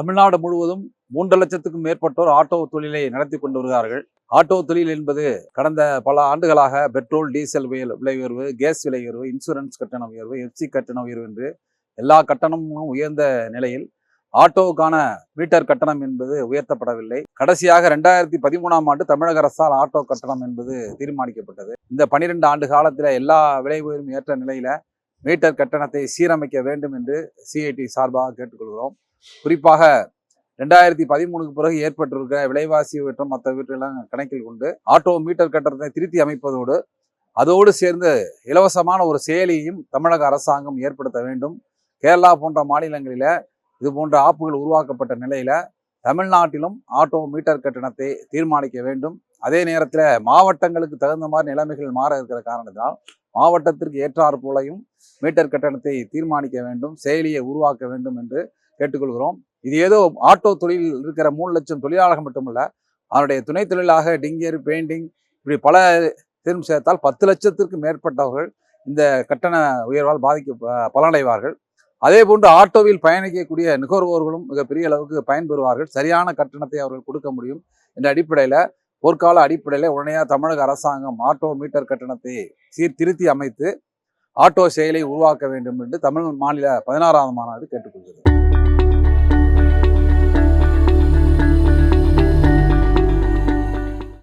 தமிழ்நாடு முழுவதும் மூன்று லட்சத்துக்கும் மேற்பட்டோர் ஆட்டோ தொழிலை நடத்தி கொண்டு வருகிறார்கள். ஆட்டோ தொழில் என்பது கடந்த பல ஆண்டுகளாக பெட்ரோல் டீசல் விலை உயர்வு கேஸ் விலை உயர்வு இன்சூரன்ஸ் கட்டண உயர்வு எஃப்சி கட்டண உயர்வு என்று எல்லா கட்டணமும் உயர்ந்த நிலையில் ஆட்டோவுக்கான மீட்டர் கட்டணம் என்பது உயர்த்தப்படவில்லை. கடைசியாக ரெண்டாயிரத்தி பதிமூணாம் ஆண்டு தமிழக அரசால் ஆட்டோ கட்டணம் என்பது தீர்மானிக்கப்பட்டது. இந்த பனிரெண்டு ஆண்டு காலத்தில் எல்லா விலை உயர்வும் ஏற்ற நிலையில மீட்டர் கட்டணத்தை சீரமைக்க வேண்டும் என்று சிஐடி சார்பாக கேட்டுக்கொள்கிறோம். குறிப்பாக ரெண்டாயிரத்தி பதிமூணுக்கு பிறகு ஏற்பட்டிருக்கிற விலைவாசி உயர்த்தம் மற்ற வீட்டெல்லாம் கணக்கில் கொண்டு ஆட்டோ மீட்டர் கட்டணத்தை திருத்தி அமைப்பதோடு அதோடு சேர்ந்து இலவசமான ஒரு செயலியையும் தமிழக அரசாங்கம் ஏற்படுத்த வேண்டும். கேரளா போன்ற மாநிலங்களில் இது போன்ற ஆப்புகள் உருவாக்கப்பட்ட நிலையில் தமிழ்நாட்டிலும் ஆட்டோ மீட்டர் கட்டணத்தை தீர்மானிக்க வேண்டும். அதே நேரத்தில் மாவட்டங்களுக்கு தகுந்த மாதிரி நிலைமைகள் மாற இருக்கிற காரணத்தினால் மாவட்டத்திற்கு ஏற்றார் போலையும் மீட்டர் கட்டணத்தை தீர்மானிக்க வேண்டும் செயலியை உருவாக்க வேண்டும் என்று கேட்டுக்கொள்கிறோம். இது ஏதோ ஆட்டோ தொழிலில் இருக்கிற மூணு லட்சம் தொழிலாளர்கள் மட்டுமல்ல அதனுடைய துணை தொழிலாக டிங்கர் பெயிண்டிங் இப்படி பல தேர்வு சேர்த்தால் பத்து லட்சத்திற்கு மேற்பட்டவர்கள் இந்த கட்டண உயர்வால் பாதிக்க பலனடைவார்கள். அதே போன்று ஆட்டோவில் பயணிக்கக்கூடிய நுகர்வோர்களும் மிகப்பெரிய அளவுக்கு பயன்பெறுவார்கள். சரியான கட்டணத்தை அவர்கள் கொடுக்க முடியும் என்ற அடிப்படையில் போர்க்கால அடிப்படையில் உடனடியாக தமிழக அரசாங்கம் ஆட்டோ மீட்டர் கட்டணத்தை சீர்திருத்தி அமைத்து ஆட்டோ செயலை உருவாக்க வேண்டும் என்று தமிழ் மாநில பதினாறாவது மாநாடு கேட்டுக்கொள்கிறது.